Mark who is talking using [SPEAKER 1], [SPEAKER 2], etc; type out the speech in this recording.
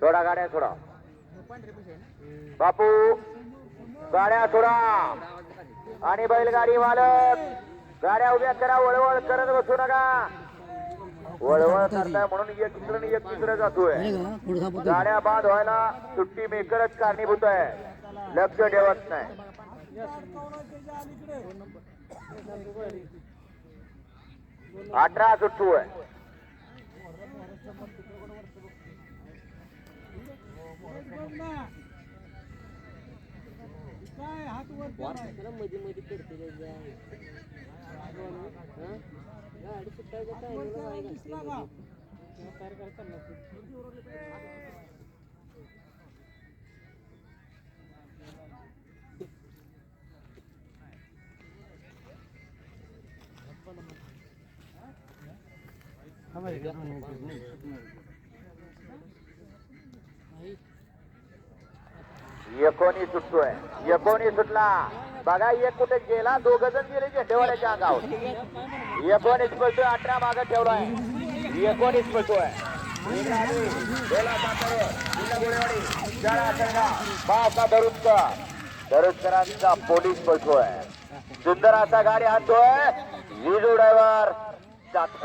[SPEAKER 1] सोडा गाड्या सोडा. बापू गाड्या सोडा. आणि बैलगाडी मालक. गाड्या उभ्या करा वळवळ करत बसू नका. वळवळ करताय म्हणून एक आणि एक तिकडं जातोय. गाड्या बाद व्हायला सुट्टी मेकरच कारणीभूत आहे. लक्ष ठेवत नाही. अठरा सुट्टू आहे.
[SPEAKER 2] मध्ये मध्ये पडते गाडी सुटायच्या
[SPEAKER 1] एकोणी सुटतोय? एकोणी सुटला? बघा एक कुठे गेला? दोघ जण गेले झेंडेवाल्याच्या अंगावर. एकोणीस पळतोय अठरा मागे ठेवलाय? एकोणीस पळतोय धरुचकर धरुचकरांचा पोलीस पळतोय. सुंदर असा गाडी आणतोय. Zero driver